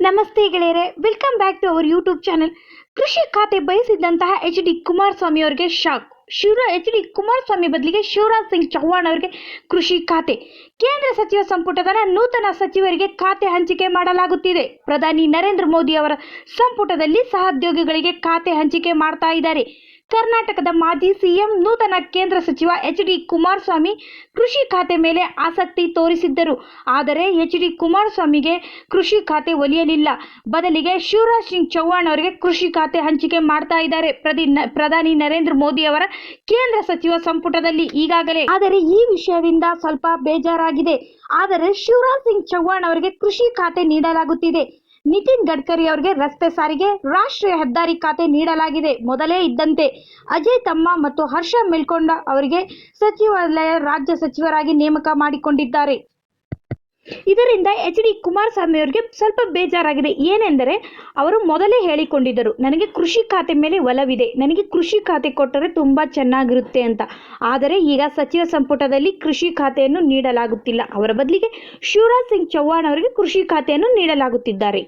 ನಮಸ್ತೆ ಗೆಳೆಯರೆ welcome back to our YouTube channel ಕೃಷಿ ಖಾತೆ ಬಯಸಿದ್ದಂತಹ ಎಚ್ ಡಿ ಕುಮಾರಸ್ವಾಮಿ ಅವರಿಗೆ ಶಾಕ್ ಶಿವರ ಎಚ್ ಡಿ ಕುಮಾರಸ್ವಾಮಿ ಬದಲಿಗೆ ಶಿವರಾಜ್ ಸಿಂಗ್ ಚೌಹಾಣ್ ಅವರಿಗೆ ಕೃಷಿ ಖಾತೆ. ಕೇಂದ್ರ ಸಚಿವ ಸಂಪುಟದ ನೂತನ ಸಚಿವರಿಗೆ ಖಾತೆ ಹಂಚಿಕೆ ಮಾಡಲಾಗುತ್ತಿದೆ. ಪ್ರಧಾನಿ ನರೇಂದ್ರ ಮೋದಿ ಅವರ ಸಂಪುಟದಲ್ಲಿ ಸಹೋದ್ಯೋಗಿಗಳಿಗೆ ಖಾತೆ ಹಂಚಿಕೆ ಮಾಡ್ತಾ ಇದ್ದಾರೆ. ಕರ್ನಾಟಕದ ಮಾಜಿ ಸಿಎಂ ನೂತನ ಕೇಂದ್ರ ಸಚಿವ ಎಚ್ ಡಿ ಕುಮಾರಸ್ವಾಮಿ ಕೃಷಿ ಖಾತೆ ಮೇಲೆ ಆಸಕ್ತಿ ತೋರಿಸಿದ್ದರು. ಆದರೆ ಎಚ್ ಡಿ ಕುಮಾರಸ್ವಾಮಿಗೆ ಕೃಷಿ ಖಾತೆ ಒಲಿಯಲಿಲ್ಲ. ಬದಲಿಗೆ ಶಿವರಾಜ್ ಸಿಂಗ್ ಚೌಹಾಣ್ ಅವರಿಗೆ ಕೃಷಿ ಖಾತೆ ಹಂಚಿಕೆ ಮಾಡ್ತಾ ಇದ್ದಾರೆ. ಪ್ರಧಾನಿ ನರೇಂದ್ರ ಮೋದಿ ಅವರ ಕೇಂದ್ರ ಸಚಿವ ಸಂಪುಟದಲ್ಲಿ ಈಗಾಗಲೇ. ಆದರೆ ಈ ವಿಷಯದಿಂದ ಸ್ವಲ್ಪ ಬೇಜಾರಾಗಿದೆ. ಆದರೆ ಶಿವರಾಜ್ ಸಿಂಗ್ ಚೌಹಾಣ್ ಅವರಿಗೆ ಕೃಷಿ ಖಾತೆ ನೀಡಲಾಗುತ್ತಿದೆ. ನಿತಿನ್ ಗಡ್ಕರಿ ಅವರಿಗೆ ರಸ್ತೆ ಸಾರಿಗೆ ರಾಷ್ಟ್ರೀಯ ಹೆದ್ದಾರಿ ಖಾತೆ ನೀಡಲಾಗಿದೆ. ಮೊದಲೇ ಇದ್ದಂತೆ ಅಜಯ್ ತಮ್ಮ ಮತ್ತು ಹರ್ಷ ಮೆಲ್ಕೊಂಡ ಅವರಿಗೆ ಸಚಿವಾಲಯ ರಾಜ್ಯ ಸಚಿವರಾಗಿ ನೇಮಕ ಮಾಡಿಕೊಂಡಿದ್ದಾರೆ. ಇದರಿಂದ ಎಚ್ ಡಿ ಕುಮಾರಸ್ವಾಮಿ ಅವರಿಗೆ ಸ್ವಲ್ಪ ಬೇಜಾರಾಗಿದೆ. ಏನೆಂದರೆ ಅವರು ಮೊದಲೇ ಹೇಳಿಕೊಂಡಿದ್ದರು, ನನಗೆ ಕೃಷಿ ಖಾತೆ ಮೇಲೆ ಒಲವಿದೆ. ನನಗೆ ಕೃಷಿ ಖಾತೆ ಕೊಟ್ಟರೆ ತುಂಬ ಚೆನ್ನಾಗಿರುತ್ತೆ ಅಂತ. ಆದರೆ ಈಗ ಸಚಿವ ಸಂಪುಟದಲ್ಲಿ ಕೃಷಿ ಖಾತೆಯನ್ನು ನೀಡಲಾಗುತ್ತಿಲ್ಲ. ಅವರ ಬದಲಿಗೆ ಶಿವರಾಜ್ ಸಿಂಗ್ ಚೌಹಾಣ್ ಅವರಿಗೆ ಕೃಷಿ ಖಾತೆಯನ್ನು ನೀಡಲಾಗುತ್ತಿದ್ದಾರೆ.